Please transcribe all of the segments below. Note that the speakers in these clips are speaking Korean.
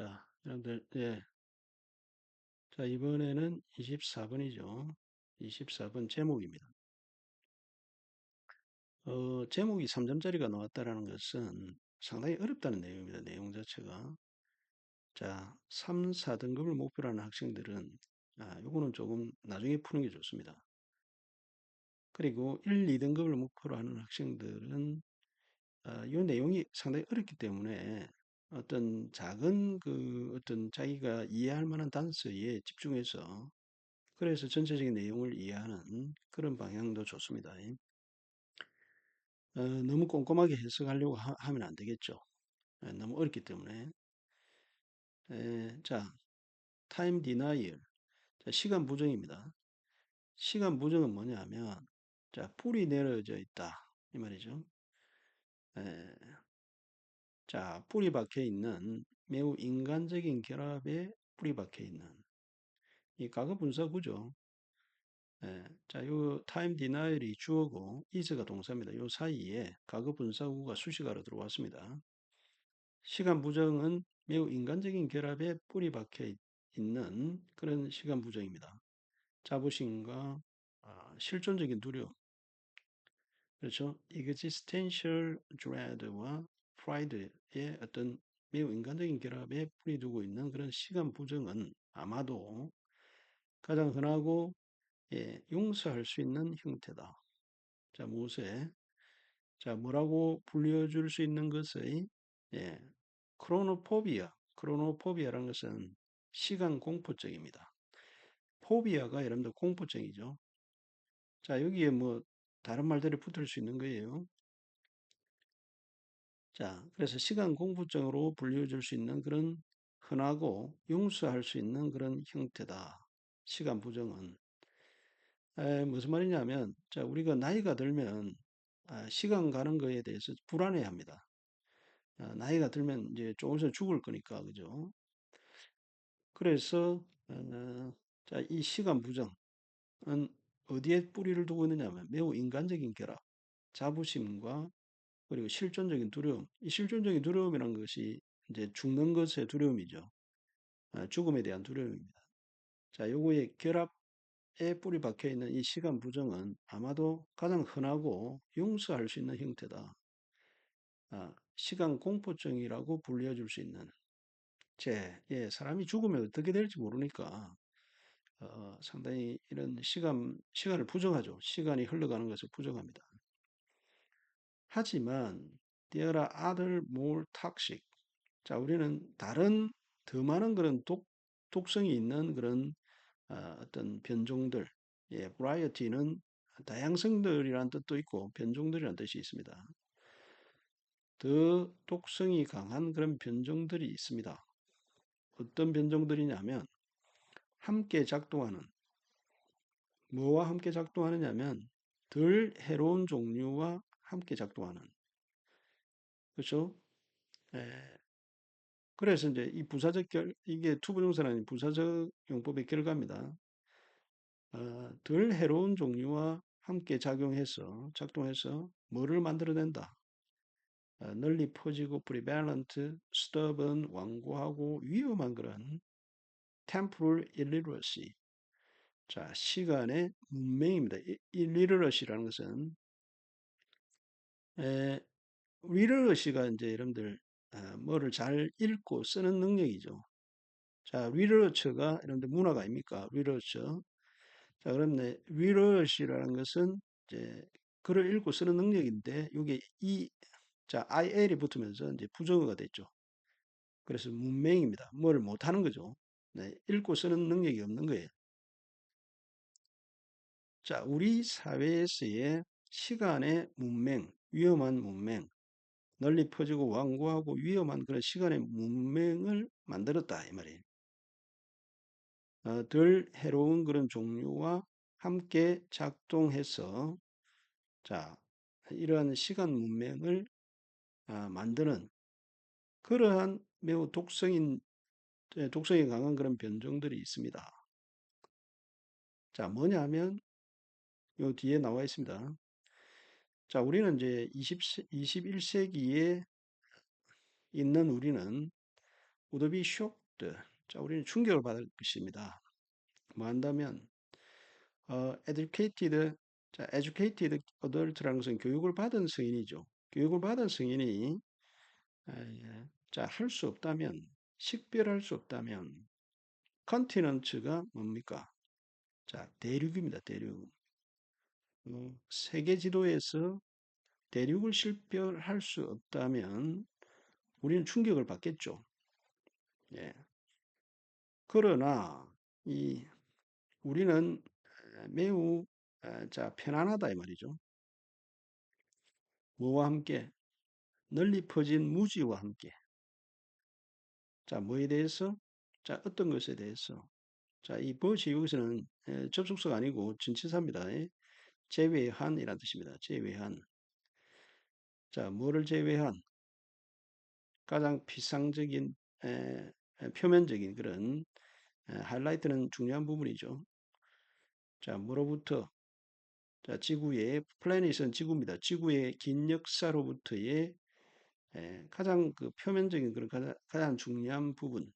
자, 여러분들, 예. 자, 이번에는 24번이죠. 24번 제목입니다. 어, 제목이 3점짜리가 나왔다라는 것은 상당히 어렵다는 내용입니다. 내용 자체가. 자, 3, 4등급을 목표로 하는 학생들은, 아, 요거는 조금 나중에 푸는 게 좋습니다. 그리고 1, 2등급을 목표로 하는 학생들은, 아, 이 내용이 상당히 어렵기 때문에 어떤 작은 그 어떤 자기가 이해할 만한 단서에 집중해서 그래서 전체적인 내용을 이해하는 그런 방향도 좋습니다. 어, 너무 꼼꼼하게 해석하려고 하, 면안 되겠죠. 예, 너무 어렵기 때문에. 에, 자, time denial. 자, 시간 부정입니다. 시간 부정은 뭐냐 하면, 자, 뿔이 내려져 있다. 이 말이죠. 에, 자, 뿔이 박혀 있는 매우 인간적인 결합에 뿔이 박혀 있는 이 과거 분사구죠. 예, 자, 요 time denial이 주어고 is가 동사입니다. 요 사이에 과거 분사구가 수식어로 들어왔습니다. 시간 부정은 매우 인간적인 결합에 뿌리 박혀 있는 그런 시간 부정입니다. 자부심과 아, 실존적인 두려움, 그렇죠? existential dread와 pride의 어떤 매우 인간적인 결합에 뿌리 두고 있는 그런 시간 부정은 아마도 가장 흔하고 예, 용서할 수 있는 형태다. 자, 무엇에? 자, 뭐라고 불려줄 수 있는 것의 예, 크로노포비아. 크로노포비아라는 것은 시간 공포증입니다. 포비아가 여러분들 공포증이죠. 자, 여기에 뭐 다른 말들이 붙을 수 있는 거예요. 자, 그래서 시간 공포증으로 불려줄 수 있는 그런 흔하고 용서할 수 있는 그런 형태다. 시간 부정은. 에, 무슨 말이냐면, 자, 우리가 나이가 들면 아, 시간 가는 거에 대해서 불안해 합니다. 아, 나이가 들면 이제 조금 있으면 죽을 거니까, 그죠? 그래서, 어, 자, 이 시간 부정은 어디에 뿌리를 두고 있느냐면 매우 인간적인 결합, 자부심과 그리고 실존적인 두려움. 이 실존적인 두려움이라는 것이 이제 죽는 것의 두려움이죠. 아, 죽음에 대한 두려움입니다. 자, 요거의 결합 에 뿌리 박혀 있는 이 시간 부정은 아마도 가장 흔하고 용서할 수 있는 형태다. 아, 시간 공포증이라고 불려줄 수 있는 제, 예, 사람이 죽으면 어떻게 될지 모르니까 어, 상당히 이런 시간, 시간을 부정하죠. 시간이 흘러가는 것을 부정합니다. 하지만 there are other more toxic. 자, 우리는 다른 더 많은 그런 독, 독성이 있는 그런 어, 어떤 변종들, 예, variety는 다양성들이란 뜻도 있고 변종들이란 뜻이 있습니다. 더 독성이 강한 그런 변종들이 있습니다. 어떤 변종들이냐면 함께 작동하는 뭐와 함께 작동하느냐면 덜 해로운 종류와 함께 작동하는 그렇죠? 예. 그래서 이제 이 부사적 결 이게 투부정사라는 부사적 용법의 결과입니다. 어, 덜 해로운 종류와 함께 작용해서 작동해서 뭐를 만들어낸다. 어, 널리 퍼지고 prevalent, 완고하고 위험한 그런 temporal illiteracy. 자, 시간의 문맹입니다. illiteracy라는 것은 에, literacy가 이제 여러분들 어, 뭐를 잘 읽고 쓰는 능력이죠. 자, literature가 여러분들 문화가 아닙니까? literature. 자, 그런데 literacy라는 것은 이제 글을 읽고 쓰는 능력인데 이게 이 자, IL이 붙으면서 이제 부정어가 됐죠. 그래서 문맹입니다. 뭐를 못하는 거죠. 네, 읽고 쓰는 능력이 없는 거예요. 자, 우리 사회에서의 시간의 문맹, 위험한 문맹, 널리 퍼지고 완고하고 위험한 그런 시간의 문맹을 만들었다 이 말이에요. 어, 덜 해로운 그런 종류와 함께 작동해서 자 이러한 시간 문맹을 아, 만드는 그러한 매우 독성인 독성이 강한 그런 변종들이 있습니다. 자 뭐냐면 요 뒤에 나와 있습니다. 자 우리는 이제 20, 21세기에 있는 우리는 be shocked. 자, 우리는 충격을 받을 것입니다. 뭐 한다면 어, educated, 자, educated adult라는 것은 교육을 받은 성인이죠. 교육을 받은 성인이 에, 자, 할 수 없다면, 식별할 수 없다면 컨티넌츠가 뭡니까? 자, 대륙입니다. 대륙. 어, 세계 지도에서 대륙을 식별할 수 없다면 우리는 충격을 받겠죠. 예. 그러나 이 우리는 매우 자 편안하다 이 말이죠. 뭐와 함께 널리 퍼진 무지와 함께. 자 뭐에 대해서? 자 어떤 것에 대해서? 자이 무지 여기서는 접속사가 아니고 전치사입니다. 제외한이라는 뜻입니다. 제외한. 자 뭐를 제외한? 가장 피상적인 에, 표면적인 그런 하이라이트는 중요한 부분이죠. 자, 뭐로부터? 자, 지구의 플래닛은 지구입니다. 지구의 긴 역사로부터의 가장 그 표면적인 그런 가장, 가장 중요한 부분.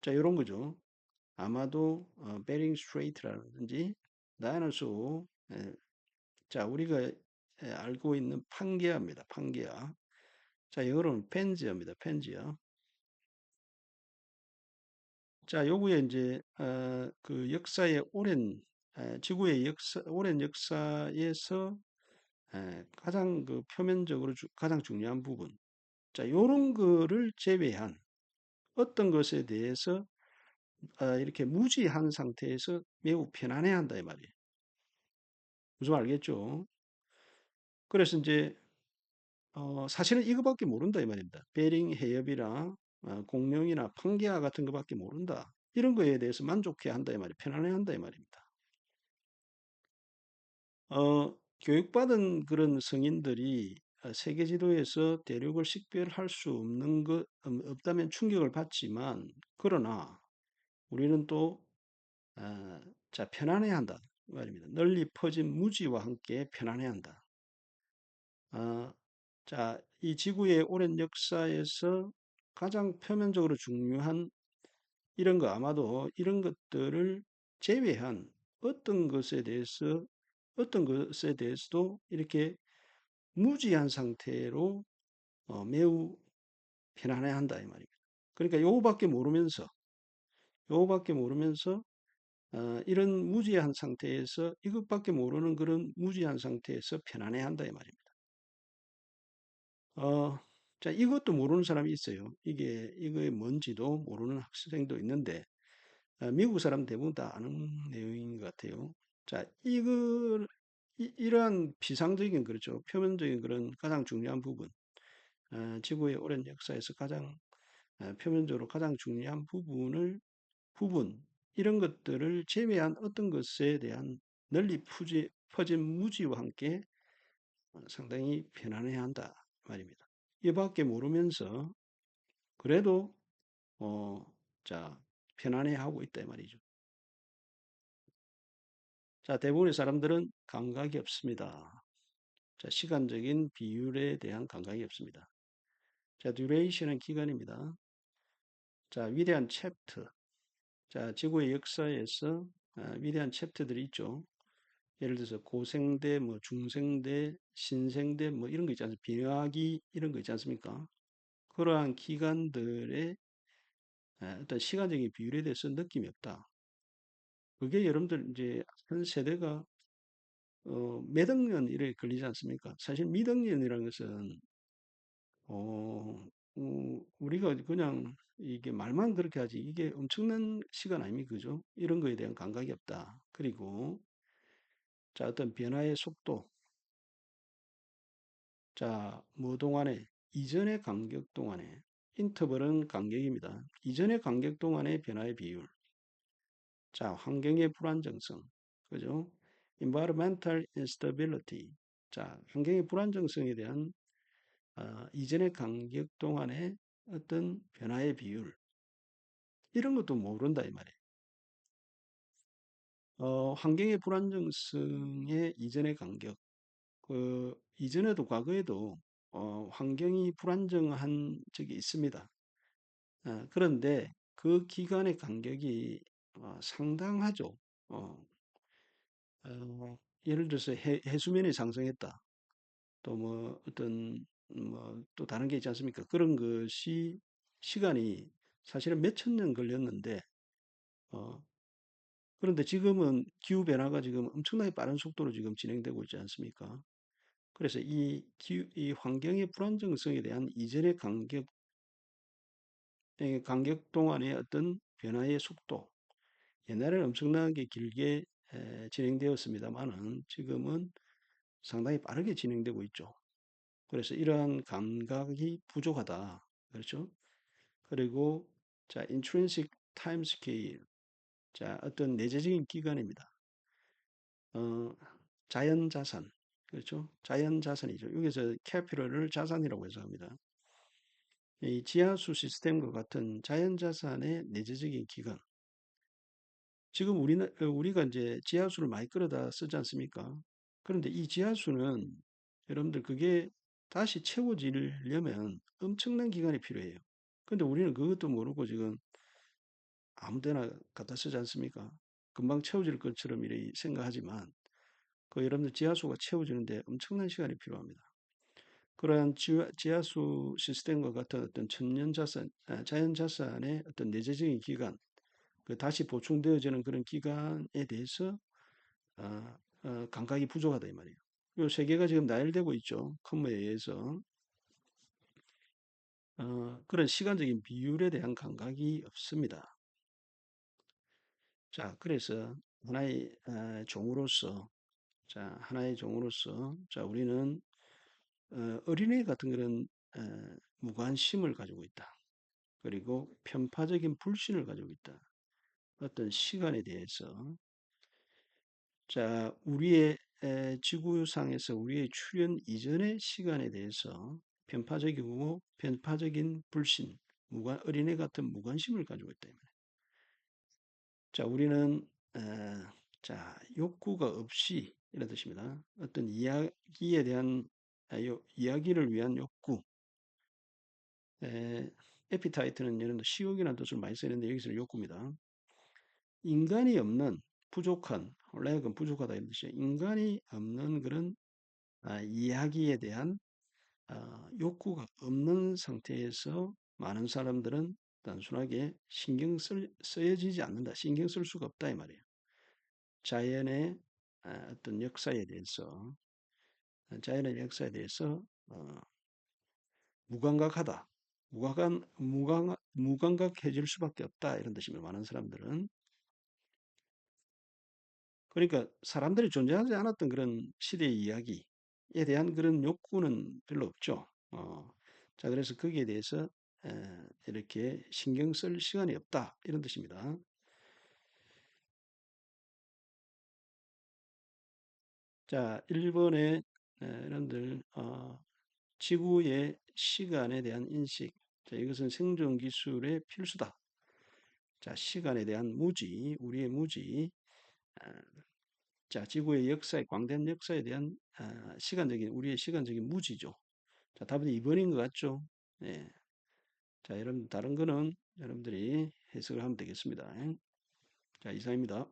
자, 이런 거죠. 아마도 어, 베링 스트레이트라든지 나야노소 자, 우리가 알고 있는 판게아입니다. 판게아. 자, 영어로는 펜지어입니다. 펜지어. 자, 요구에 이제 어, 그 역사의 오랜 에, 지구의 역사 오랜 역사에서 에, 가장 그 표면적으로 주, 가장 중요한 부분. 자, 요런 거를 제외한 어떤 것에 대해서 어, 이렇게 무지한 상태에서 매우 편안해한다 이 말이에요. 무슨 알겠죠? 그래서 이제 어, 사실은 이거밖에 모른다 이 말입니다. 베링 해협이랑 어, 공룡이나 판게아 같은 것밖에 모른다. 이런 거에 대해서 만족해 한다 이 말이 편안해 한다 이 말입니다. 어, 교육받은 그런 성인들이 어, 세계 지도에서 대륙을 식별할 수 없는 것 음, 없다면 충격을 받지만 그러나 우리는 또 어, 자 편안해 한다 말입니다. 널리 퍼진 무지와 함께 편안해 한다. 어, 자, 이 지구의 오랜 역사에서 가장 표면적으로 중요한 이런 거 아마도 이런 것들을 제외한 어떤 것에 대해서 어떤 것에 대해서도 이렇게 무지한 상태로 어, 매우 편안해한다 이 말입니다. 그러니까 요거밖에 모르면서 요거밖에 모르면서 어, 이런 무지한 상태에서 이것밖에 모르는 그런 무지한 상태에서 편안해한다 이 말입니다. 어, 자, 이것도 모르는 사람이 있어요. 이게, 이거의 뭔지도 모르는 학생도 있는데, 어, 미국 사람 대부분 다 아는 내용인 것 같아요. 자, 이걸, 이, 러한 비상적인, 그렇죠. 표면적인 그런 가장 중요한 부분, 어, 지구의 오랜 역사에서 가장, 어, 표면적으로 가장 중요한 부분을, 부분, 이런 것들을 제외한 어떤 것에 대한 널리 푸지, 퍼진 무지와 함께 상당히 편안해야 한다 말입니다. 이밖에 모르면서 그래도 어, 자 편안해 하고 있다 말이죠. 자 대부분의 사람들은 감각이 없습니다. 자 시간적인 비율에 대한 감각이 없습니다. 자 듀레이션은 기간입니다. 자 위대한 챕터. 자 지구의 역사에서 아, 위대한 챕터들이 있죠. 예를 들어서 고생대, 뭐 중생대, 신생대 뭐 이런 거 있지 않습니까? 비화기 이런 거 있지 않습니까? 그러한 기관들의 어떤 시간적인 비율에 대해서 느낌이 없다. 그게 여러분들 이제 한 세대가 어, 몇억 년 이래 걸리지 않습니까? 사실 미억 년이라는 것은 어, 어, 우리가 그냥 이게 말만 그렇게 하지 이게 엄청난 시간 아닙니까? 그죠? 이런 거에 대한 감각이 없다. 그리고 자, 어떤 변화의 속도. 자, 뭐 동안에 이전의 간격 동안에 인터벌은 간격입니다. 이전의 간격 동안의 변화의 비율. 자, 환경의 불안정성. 그죠? environmental instability. 자, 환경의 불안정성에 대한 어, 이전의 간격 동안의 어떤 변화의 비율. 이런 것도 모른다 이 말이에요. 어, 환경의 불안정성의 이전의 간격. 그 이전에도 과거에도 어, 환경이 불안정한 적이 있습니다. 어, 그런데 그 기간의 간격이 어, 상당하죠. 어, 어, 예를 들어서 해, 해수면이 상승했다. 또 뭐 어떤 뭐 또 다른 게 있지 않습니까? 그런 것이 시간이 사실은 몇 천 년 걸렸는데 어, 그런데 지금은 기후 변화가 지금 엄청나게 빠른 속도로 지금 진행되고 있지 않습니까? 그래서 이 기후, 이 환경의 불안정성에 대한 이전의 간격, 간격 동안의 어떤 변화의 속도, 옛날에는 엄청나게 길게 에, 진행되었습니다만은 지금은 상당히 빠르게 진행되고 있죠. 그래서 이러한 감각이 부족하다. 그렇죠? 그리고 자, intrinsic time scale. 자, 어떤 내재적인 기간입니다. 어, 자연 자산. 그렇죠? 자연 자산이죠. 여기서 캐피럴을 자산이라고 해서 합니다. 이 지하수 시스템과 같은 자연 자산의 내재적인 기간. 지금 우리는 어, 우리가 이제 지하수를 많이 끌어다 쓰지 않습니까? 그런데 이 지하수는 여러분들 그게 다시 채워지려면 엄청난 기간이 필요해요. 근데 우리는 그것도 모르고 지금 아무 데나 갖다 쓰지 않습니까? 금방 채워질 것처럼 이렇게 생각하지만 그 여러분들 지하수가 채워지는데 엄청난 시간이 필요합니다. 그러한 지하수 시스템과 같은 어떤 천년 자산, 아, 자연 자산의 어떤 내재적인 기간, 그 다시 보충되어지는 그런 기간에 대해서 어, 어, 감각이 부족하다 이 말이에요. 이 세계가 지금 나열되고 있죠. 컴머에 의해서 어, 그런 시간적인 비율에 대한 감각이 없습니다. 자, 그래서 하나의 어, 종으로서 자, 하나의 종으로서 자, 우리는 어, 어린애 같은 그런 어, 무관심을 가지고 있다. 그리고 편파적인 불신을 가지고 있다. 어떤 시간에 대해서 자, 우리의 에, 지구상에서 우리의 출현 이전의 시간에 대해서 편파적이고 편파적인 불신, 무관, 어린애 같은 무관심을 가지고 있다. 자, 우리는 에, 자 욕구가 없이 이런 뜻입니다. 어떤 이야기에 대한 아, 이야기를 위한 욕구. 에, 에피타이트는 들어 식욕이라는 뜻을 많이 쓰는데 여기서는 욕구입니다. 인간이 없는 부족한 원래는 부족하다 이런 뜻이에요. 인간이 없는 그런 아, 이야기에 대한 아, 욕구가 없는 상태에서 많은 사람들은 단순하게 신경 쓸, 쓰여지지 않는다. 신경 쓸 수가 없다 이 말이에요. 자연의 아, 어떤 역사에 대해서 자연의 역사에 대해서 어, 무감각하다. 무감각, 무감, 무감각해질 수밖에 없다. 이런 뜻입니다. 많은 사람들은. 그러니까 사람들이 존재하지 않았던 그런 시대의 이야기에 대한 그런 욕구는 별로 없죠. 어, 자, 그래서 거기에 대해서 에, 이렇게 신경 쓸 시간이 없다. 이런 뜻입니다. 자, 1번에 여러분들 어, 지구의 시간에 대한 인식. 자, 이것은 생존 기술의 필수다. 자, 시간에 대한 무지, 우리의 무지. 아, 자, 지구의 역사에, 광대한 역사에 대한 아, 시간적인, 우리의 시간적인 무지죠. 자, 답은 2번인 것 같죠? 네. 자, 여러분, 다른 거는 여러분들이 해석을 하면 되겠습니다. 자, 이상입니다.